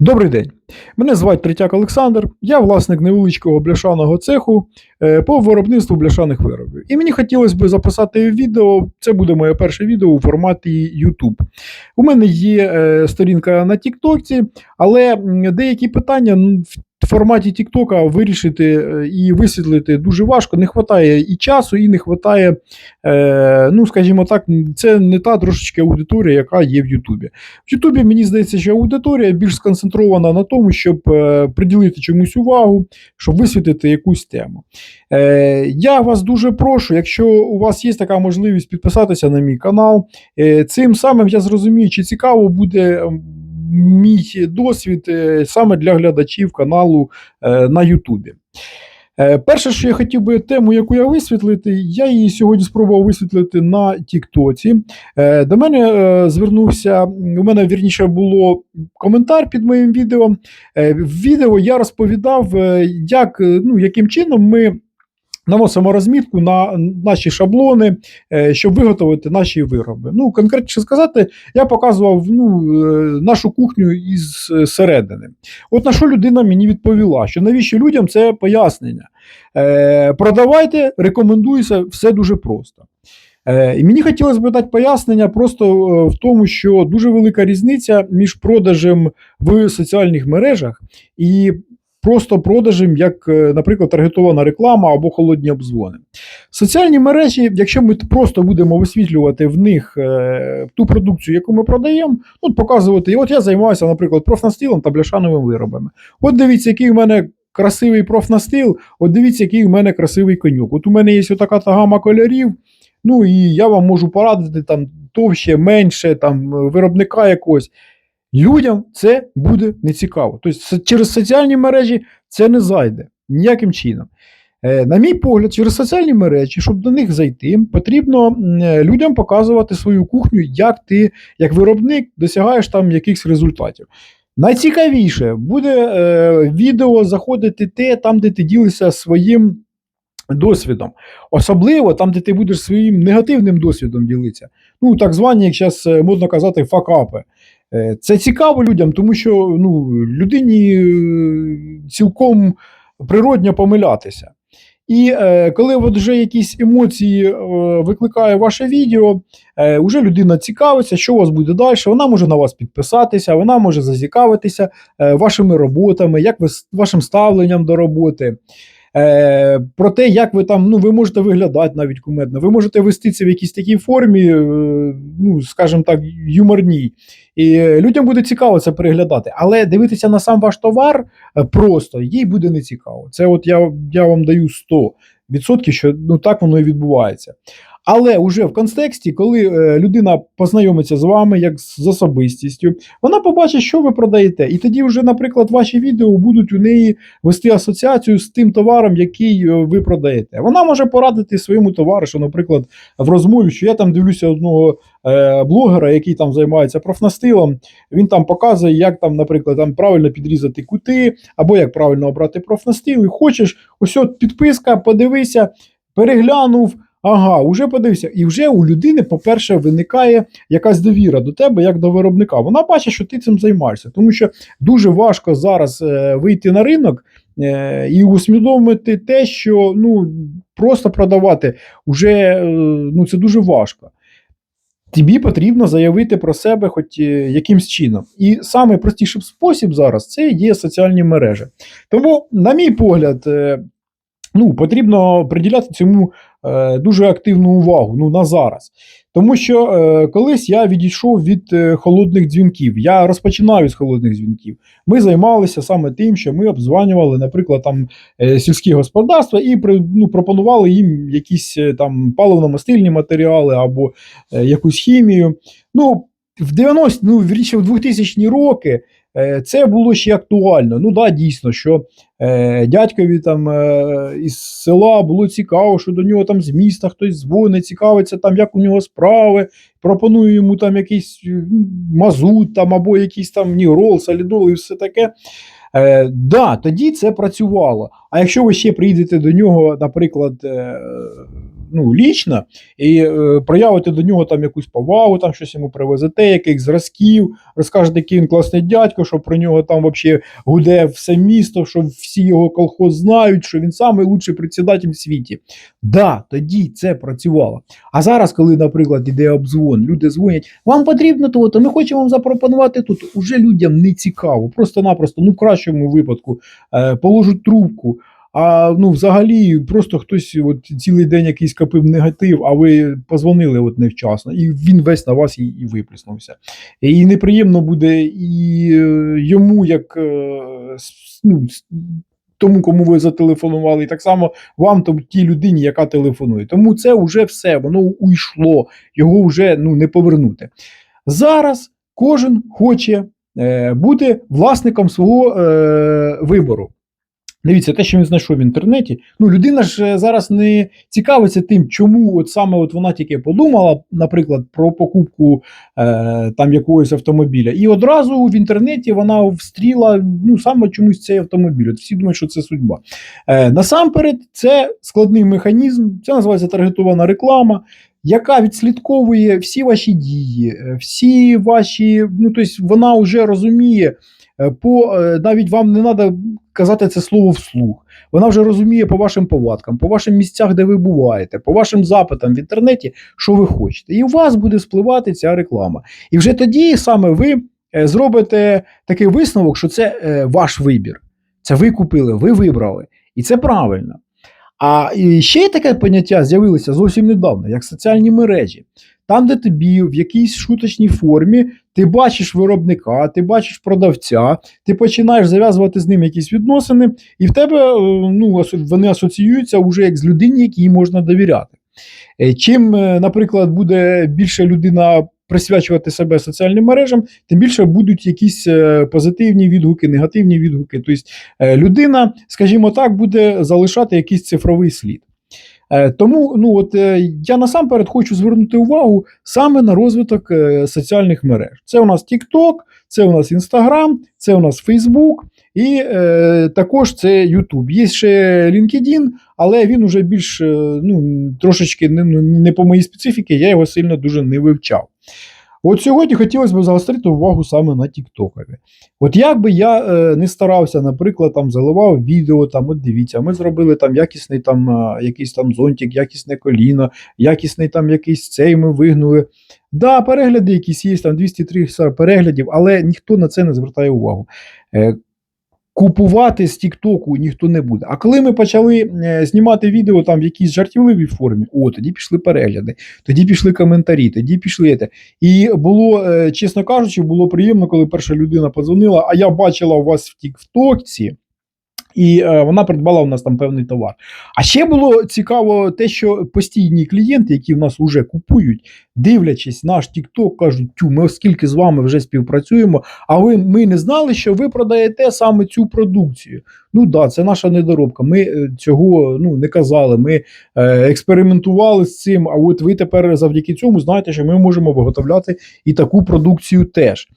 Добрий день. Мене звати Третяк Олександр. Я власник невеличкого бляшаного цеху е, по виробництву бляшаних виробів. І мені хотілося б записати відео. Це буде моє перше відео у форматі YouTube. У мене є е, сторінка на Тіктокці, але деякі питання м, в форматі Тіктока вирішити е, і висвітлити дуже важко. Не вистачає і часу, і не вистачає, е, ну скажімо так, це не та трошечки аудиторія, яка є в Ютубі. В Ютубі мені здається, що аудиторія більш сконцентрована на тому, щоб е, приділити чомусь увагу, щоб висвітлити якусь тему. Я вас дуже прошу, якщо у вас є така можливість підписатися на мій канал, цим самим я зрозумію, чи цікаво буде. Мій досвід е, саме для глядачів каналу е, на Ютубі. Е, Перше, що я хотів би тему, яку я висвітлити, я її сьогодні спробував висвітлити на Тіктоці. До мене звернувся, у мене вірніше було коментар під моїм відео. В відео я розповідав, як, ну, яким чином ми. Наносимо розмітку на наші шаблони, е, щоб виготовити наші вироби. Ну, конкретніше сказати, я показував ну, е, нашу кухню із е, середини. От на що людина мені відповіла, що навіщо людям це пояснення? Продавайте, рекомендується, все дуже просто. І мені хотілося б дати пояснення просто в тому, що дуже велика різниця між продажем в соціальних мережах і просто продажем, як, е, наприклад, таргетована реклама або холодні обдзвони. Соціальні мережі, якщо ми просто будемо висвітлювати в них е, ту продукцію, яку ми продаємо, ну, показувати, і от я займаюся, наприклад, профнастилом та бляшановими виробами. От дивіться, який у мене красивий профнастил, от дивіться, який у мене красивий конюк. От у мене є отака та гама кольорів. Ну і я вам можу порадити там товще, менше, там виробника якогось. Людям це буде нецікаво. Тобто через соціальні мережі це не зайде ніяким чином. Е, На мій погляд, через соціальні мережі, щоб до них зайти, потрібно е, людям показувати свою кухню, як ти, як виробник, досягаєш там якихось результатів. Найцікавіше буде е, відео заходити те, там, де ти ділишся своїм досвідом. Особливо там, де ти будеш своїм негативним досвідом ділитися. Ну, так звані, як зараз модно казати, факапи. Е, Це цікаво людям, тому що ну, людині е, цілком природньо помилятися. І е, коли от вже якісь емоції е, викликає ваше відео, е, вже людина цікавиться, що у вас буде далі. Вона може на вас підписатися, вона може зацікавитися е, вашими роботами, як ви вашим ставленням до роботи. Е, про те, як ви там, ну, ви можете виглядати навіть кумедно, ви можете вестися в якійсь такій формі, е, ну, скажімо так, юморній. І е, людям буде цікаво це переглядати. Але дивитися на сам ваш товар е, просто їй буде не цікаво. Це от я, я вам даю 100%, що ну, так воно і відбувається. Але уже в контексті, коли е, людина познайомиться з вами як з особистістю, вона побачить, що ви продаєте. І тоді, вже, наприклад, ваші відео будуть у неї вести асоціацію з тим товаром, який ви продаєте. Вона може порадити своєму товаришу, наприклад, в розмові, що я там дивлюся одного блогера, який там займається профнастилом. Він там показує, як там, наприклад, там правильно підрізати кути, або як правильно обрати профнастил. І хочеш, ось от підписка, подивися, переглянув. Ага, вже подивився. І вже у людини, по-перше, виникає якась довіра до тебе, як до виробника. Вона бачить, що ти цим займаєшся. Тому що дуже важко зараз е, вийти на ринок е, і усвідомити те, що ну, просто продавати вже е, ну, це дуже важко. Тобі потрібно заявити про себе хоч е, якимсь чином. І найпростіший спосіб зараз це є соціальні мережі. Тому, на мій погляд, е, ну, потрібно приділяти цьому е, дуже активну увагу ну, на зараз. Тому що е, колись я відійшов від е, холодних дзвінків. Я розпочинаю з холодних дзвінків. Ми займалися саме тим, що ми обзванювали, наприклад, там е, сільські господарства і при, ну, пропонували їм якісь е, там паливно-мастильні матеріали або е, якусь хімію. Ну, в 90, ну, в 2000 роки це було ще актуально. Ну да, дійсно, що е, дядькові там е, із села було цікаво, що до нього там з міста хтось дзвонить, цікавиться там, як у нього справи, пропонує йому там якийсь е, мазут там, або якийсь там нігрол, солідол і все таке. Е, да, тоді це працювало. А якщо ви ще прийдете до нього, наприклад, е, ну, лічно, і е, проявите до нього там якусь повагу, там щось йому привезете, яких зразків, розкажете, який він класний дядько, що про нього там взагалі гуде все місто, що всі його колхоз знають, що він найкращий председатель в світі. Да, тоді це працювало. А зараз, коли, наприклад, іде обзвон, люди дзвонять, вам потрібно то, то ми хочемо вам запропонувати тут. Уже людям не цікаво. Просто-напросто, ну в кращому випадку, е, положуть трубку. А ну, взагалі, просто хтось от, цілий день якийсь копив негатив, а ви позвонили от невчасно, і він весь на вас і, і виплеснувся. І неприємно буде і е, йому, як е, ну, тому, кому ви зателефонували, і так само вам, то тій людині, яка телефонує. Тому це вже все, воно уйшло, його вже ну, не повернути. Зараз кожен хоче е, бути власником свого е, вибору. Дивіться, те, що він знайшов в інтернеті. Ну, людина ж е, зараз не цікавиться тим, чому от саме от вона тільки подумала, наприклад, про покупку е, там якогось автомобіля, і одразу в інтернеті вона встріла ну, саме чомусь цей автомобіль. От всі думають, що це судьба. Е, насамперед, це складний механізм, це називається таргетована реклама. Яка відслідковує всі ваші дії, е, всі ваші, ну тобто вона вже розуміє, по е, навіть вам не треба казати це слово вслух. Вона вже розуміє по вашим повадкам, по вашим місцях, де ви буваєте, по вашим запитам в інтернеті, що ви хочете. І у вас буде спливати ця реклама. І вже тоді саме ви е, зробите такий висновок, що це е, ваш вибір. Це ви купили, ви вибрали. І це правильно. А ще таке поняття з'явилося зовсім недавно, як соціальні мережі. Там, де тобі в якійсь шуточній формі ти бачиш виробника, ти бачиш продавця, ти починаєш зав'язувати з ним якісь відносини, і в тебе е, ну, вони асоціюються вже як з людині, якій можна довіряти. Е, Чим, е, наприклад, буде більше людина присвячувати себе соціальним мережам, тим більше будуть якісь позитивні відгуки, негативні відгуки. Тобто людина, скажімо так, буде залишати якийсь цифровий слід. Е, Тому ну, от, е, я насамперед хочу звернути увагу саме на розвиток е, соціальних мереж. Це у нас TikTok, це у нас Instagram, це у нас Facebook і е, також це YouTube. Є ще LinkedIn, але він уже більш ну, трошечки не, не по моїй специфіки, я його сильно дуже не вивчав. От сьогодні хотілося б загострити увагу саме на Тіктокові. От як би я е, не старався, наприклад, там заливав відео, там, от дивіться, ми зробили там якісний там, е, якийсь там зонтик, якісне коліно, якісний там якийсь цей ми вигнули. Да, перегляди якісь є, там 200-300 переглядів, але ніхто на це не звертає увагу. Е, Купувати з Тіктоку ніхто не буде. А коли ми почали е, знімати відео там в якійсь жартівливій формі, о, тоді пішли перегляди, тоді пішли коментарі, тоді пішли. Те. І було, е, чесно кажучи, було приємно, коли перша людина подзвонила, а я бачила у вас в Тіктокці. І е, вона придбала у нас там певний товар. А ще було цікаво те, що постійні клієнти, які в нас вже купують, дивлячись наш TikTok, кажуть, тю, ми оскільки з вами вже співпрацюємо, а ви ми не знали, що ви продаєте саме цю продукцію. Ну да, це наша недоробка. Ми е, цього ну, не казали. Ми е, експериментували з цим. А от ви тепер завдяки цьому знаєте, що ми можемо виготовляти і таку продукцію теж.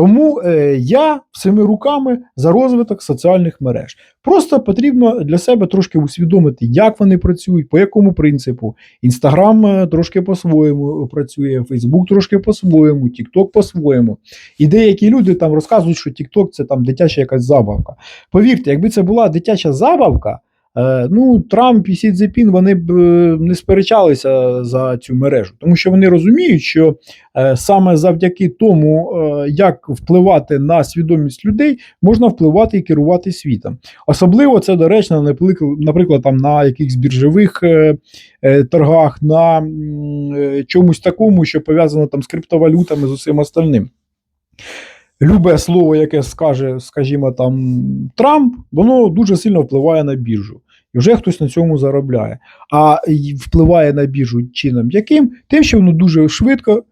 Тому е, я всіми руками за розвиток соціальних мереж. Просто потрібно для себе трошки усвідомити, як вони працюють, по якому принципу. Інстаграм е, трошки по-своєму працює, Фейсбук трошки по-своєму, Тікток по-своєму. І деякі люди там розказують, що Тікток це там дитяча якась забавка. Повірте, якби це була дитяча забавка. Е, Ну, Трамп і Сі Цзепін, вони б е, не сперечалися за цю мережу, тому що вони розуміють, що е, саме завдяки тому, як впливати на свідомість людей, можна впливати і керувати світом. Особливо це доречно, наприклад, там на якихось біржових торгах, на чомусь такому, що пов'язано там з криптовалютами, з усім остальним. Любе слово, яке скаже, скажімо, там Трамп, воно дуже сильно впливає на біржу. І вже хтось на цьому заробляє. А впливає на біржу чином яким? Тим, що воно дуже швидко е,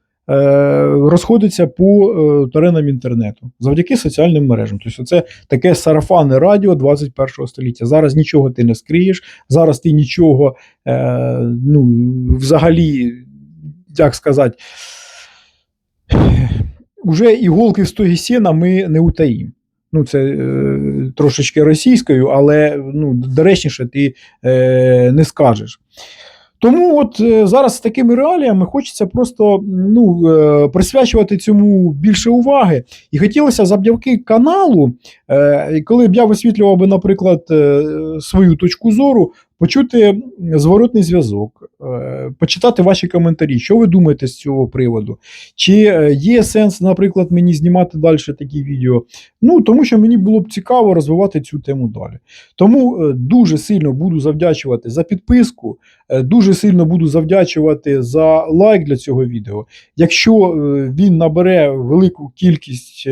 розходиться по е, теренам інтернету завдяки соціальним мережам. Тобто, це таке сарафанне радіо 21 століття. Зараз нічого ти не скриєш, зараз ти нічого е, ну, взагалі, як сказати, уже іголки в стогі сіна ми не утаїмо. Ну, це е, трошечки російською, але ну, доречніше ти е, не скажеш. Тому от е, зараз з такими реаліями хочеться просто ну, е, присвячувати цьому більше уваги. І хотілося завдяки каналу, е, коли б я висвітлював би, наприклад, е, свою точку зору, почути зворотний зв'язок, е, почитати ваші коментарі, що ви думаєте з цього приводу. Чи е, є сенс, наприклад, мені знімати далі такі відео? Ну, тому що мені було б цікаво розвивати цю тему далі. Тому е, дуже сильно буду завдячувати за підписку, дуже сильно буду завдячувати за лайк для цього відео. Якщо він набере велику кількість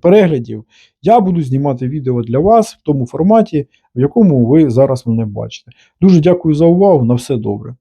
переглядів, я буду знімати відео для вас в тому форматі, в якому ви зараз мене бачите. Дуже дякую за увагу. На все добре.